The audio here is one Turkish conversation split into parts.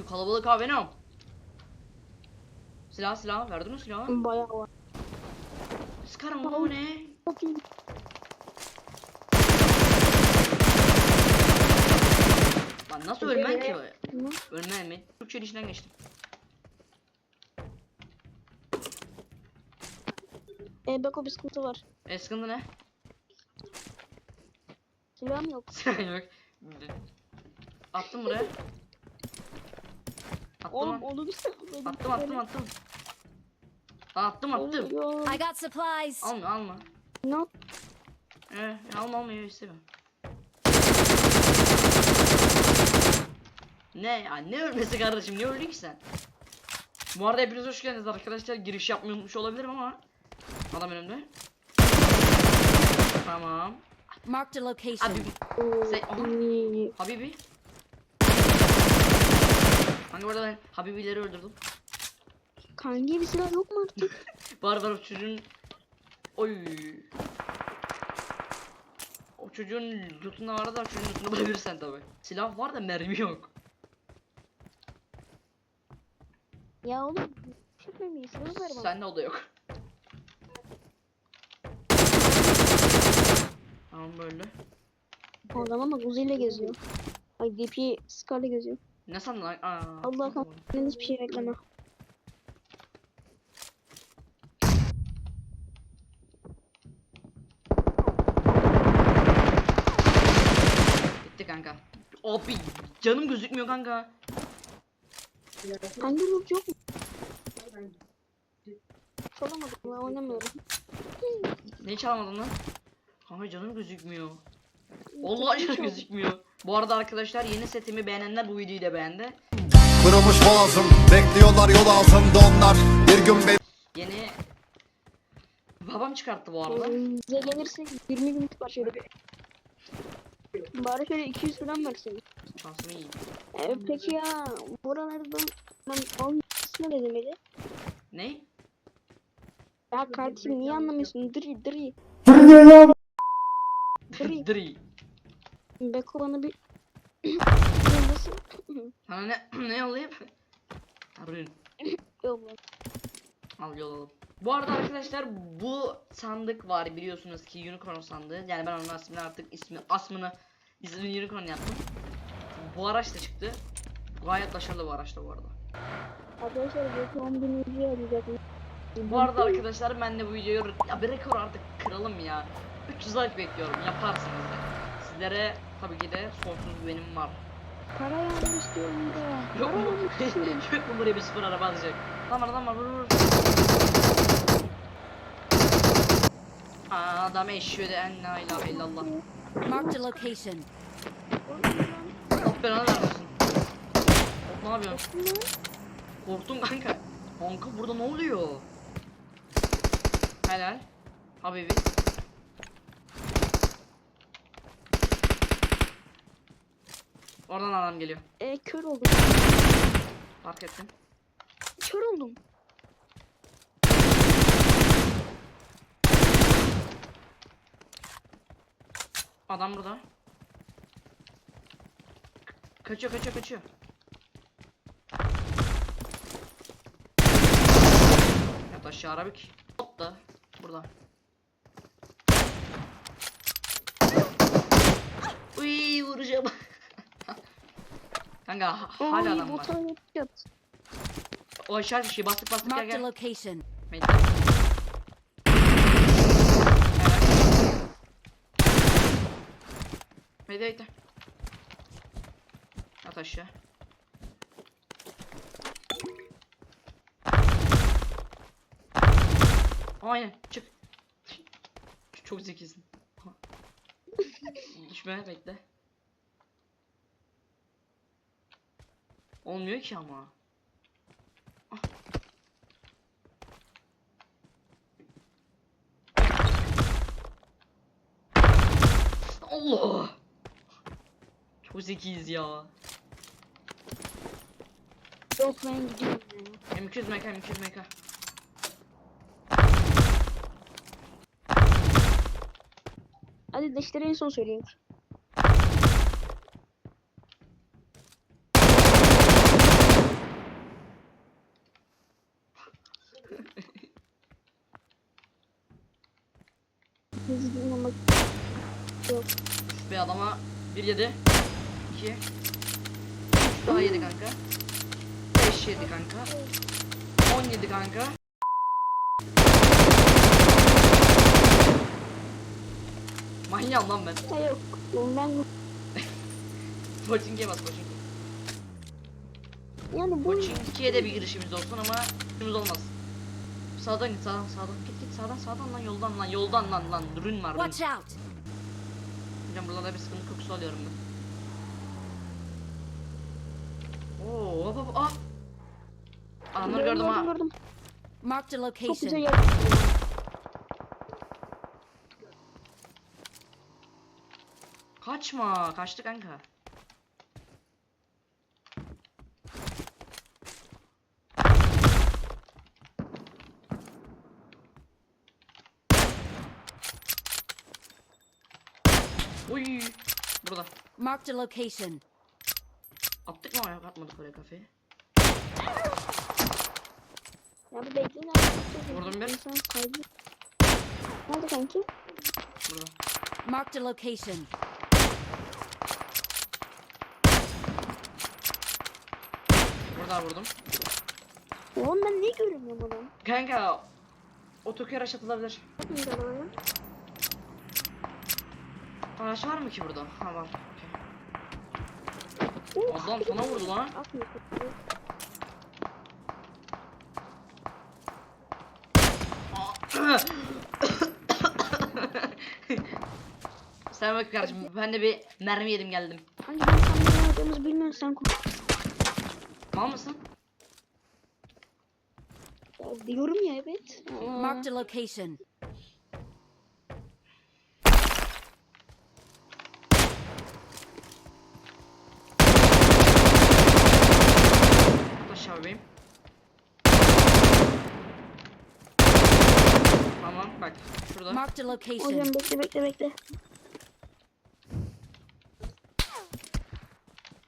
Oy kalabalık abi ne? Silah silah verdin mi silahı? Bayağı var. Sıkarım bu ne? Çok iyi. Lan nasıl ölmen ki? Hı? Ölmem mi? Türkçe içinden geçtim. E Beko bir sıkıntı var. E sıkıntı ne? Silahım yok. Yok. Attım buraya. Attım Oğlum lan. onu bir Attım attım attım. Aa, attım attım. I got supplies. Alma alma. Ne yap? Ee, alma alma yok istemiyorum. Ne ya ne ölmesi kardeşim ne öldün ki sen? Bu arada hepiniz hoş geldiniz arkadaşlar giriş yapmayı unutmuş olabilirim ama Adam önümde Tamam Marked a location. Abi Sen- iyi. Habibi Hani orada ben Habibileri öldürdüm Kanki bir silah yok mu artık? Var var o çocuğun Oy O çocuğun lootunda vardı da çocuğun lootunu bulabilirsen tabi Silah var da mermi yok ya oğlum. Ver bana. Sende o da yok Tamam böyle O zaman bak Uzi ile geziyor. Ay DP Scar'la geziyor. Ne sandın lan? Aa, Allah tamam. kahretsin hiçbir şey bekleme. Bitti kanka Abi canım gözükmüyor kanka Hangi loot yok mu? Çalamadım ben oynamıyorum. Neyi çalamadın lan? Kanka canım gözükmüyor Vallahi canım gözükmüyor Bu arada arkadaşlar yeni setimi beğenenler bu videoyu da beğendi Kırılmış boğazım Bekliyorlar yol altında onlar Bir gün beni Yeni Babam çıkarttı bu arada Bize gelirse 20 gün var şöyle bir. Bari şöyle 200 falan versin. Şansımı iyi Ee, peki ya buralardan ben olmasına ne demeli? Ne? Ya kardeşim niye anlamıyorsun? Dri dri. Dri. Dri Beko bana bir? Sana ne ne yollayayım? Lan. Al yollayalım Bu arada arkadaşlar bu sandık var biliyorsunuz ki unicorn sandığı yani ben onun ismini artık ismi asmını ismini unicorn yaptım Bu araç da çıktı Gayet başarılı bu araç da bu arada Arkadaşlar 10 bin ücret alacak. Bu arada arkadaşlar ben de bu videoyu ya bir rekor artık kıralım ya 300 like bekliyorum yaparsınız Sizlere tabii ki de sonsuz güvenim var Para yağmur istiyorum da. Yok mu? Yok mu buraya bir sıfır araba atacak? Lan var adam var vur vur. Aa, adam eşhedü en la ilahe illallah. Marked a location. Allah belanı vermesin. Ne yapıyorsun? Korktum kanka. Kanka burada ne oluyor? Helal. Habibi. Oradan adam geliyor. E kör oldum. Fark ettim. Kör oldum. Adam burada. Kaçıyor kaçıyor kaçıyor. Yat aşağı arabik. Hop da burada. Uy vuracağım. Kanka ha- hala adam var. bota yapacağız. O aşağı bir şey bastık bastık gel Marked a gel. location. Bekle. Bekle bekle. At aşağı. Aynen çık. Çok zekisin. Düşme bekle. Olmuyor ki ama. Allah. Çok zekiyiz ya. Yok ben gidiyorum ya. M200 MK M200 MK. Hadi deşleri en son söyleyeyim. Vallahi adama bir yedi. iki, üç daha yedi kanka. Beş yedi kanka. On yedi kanka. Manyağım lan ben. Yok. Ben Pochinki'ye bas Pochinki. yani bu Pochinki'ye de bir girişimiz olsun ama girişimiz olmaz. Sağdan git sağdan sağdan git git sağdan sağdan lan yoldan lan yoldan lan lan rün var. Watch out! Hocam buralarda bir sıkıntı kokusu alıyorum ben. Oo hop hop ah. Adamları gördüm ha. gördüm. Marked a Çok güzel location. yer. Kaçma kaçtı kanka. Uy burada. Marked a location. Attık mı oraya atmadık oraya kafeyi. Ya bu bekleyin abi. Vurdum bir. İnsan. Nerede kanki? Burada. Marked a location. Burada vurdum. Oğlum ben niye göremiyorum onu? Kanka otoker atılabilir. Bakın arabaya. Araç var mı ki burada? Ha var. Okey. Oh, Adam sana vurdu lan. Sen bak kardeşim ben de bir mermi yedim geldim. Hangi ben sen ne yaptığımızı bilmiyorsun sen. Mal mısın? Ya diyorum ya evet. Marked a location. Aşağı bebeğim. Tamam bak şurada. Marked a location. Hocam bekle bekle bekle.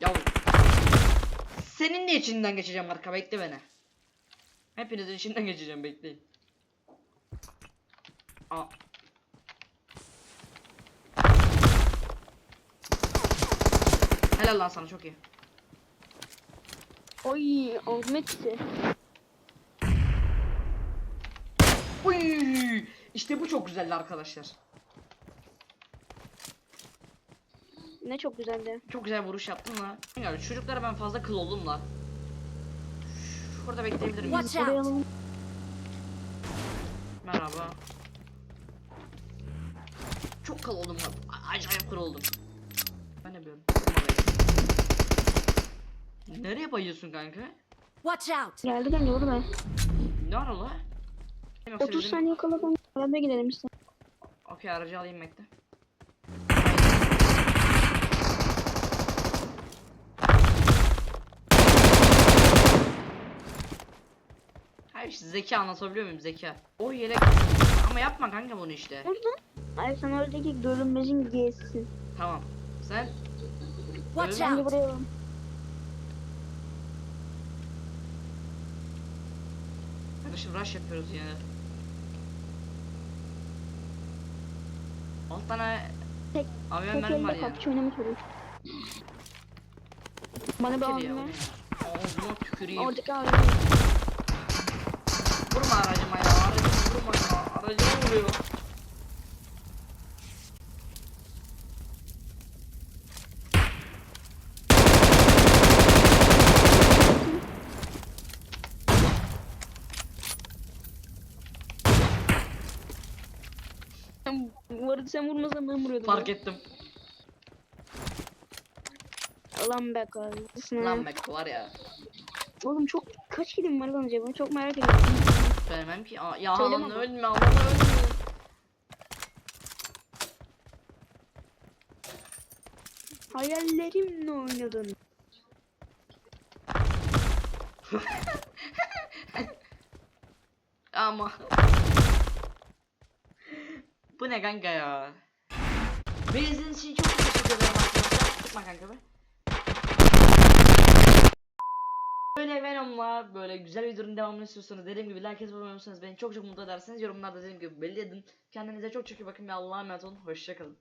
Ya senin de içinden geçeceğim arka bekle beni. Hepinizin içinden geçeceğim bekleyin. Aa. Helal lan sana çok iyi. Oy Ahmet'ti. Uy! İşte bu çok güzeldi arkadaşlar. Ne çok güzeldi. Çok güzel vuruş yaptın la. Ya çocuklara ben fazla kıl oldum la. Şurada bekleyebilir miyim? Watch out! Merhaba. Çok kıl oldum lan. A- Acayip kıl oldum. Ben ne yapıyorum? Nereye bayıyorsun kanka? Watch out! Geldi kanka vurdu be. Ne ara la? 30 saniye kala ben beraber gidelim işte. Okey aracı alayım Mekte. Hayır işte zeka anlatabiliyor muyum zeka? O yelek ama yapma kanka bunu işte. Burada. Ay sen oradaki görünmezin giyesi. Tamam. Sen Watch out. buraya. Arkadaşım rush yapıyoruz yani. 6 tane Tek, avyon tek mermi var elde ya. kapçı oynamış oluyor. Bana bir Kiri ya. avyon ver. Ağzına tüküreyim. Oradaki avyon. Vurma aracıma ya. Aracımı vurma ya. Aracıma vuruyor. Arada sen vurmasan ben vuruyordum. Fark ettim. Lan be kardeşim. Lan Mac var ya. Oğlum çok kaç kilim var lan acaba? Çok merak ediyorum. Söylemem ki. Aa, ya Söyleme lan ama. ölme Allah'ım ölme. Hayallerimle oynadın. Ama. Bu ne kanka ya? Benzin için çok teşekkür ederim arkadaşlar. Sıkma kanka be. Böyle Venom'la böyle güzel videonun devamını istiyorsanız dediğim gibi like olursanız beni çok çok mutlu edersiniz. Yorumlarda dediğim gibi belli edin. Kendinize çok çok iyi bakın ve Allah'a emanet olun. Hoşçakalın.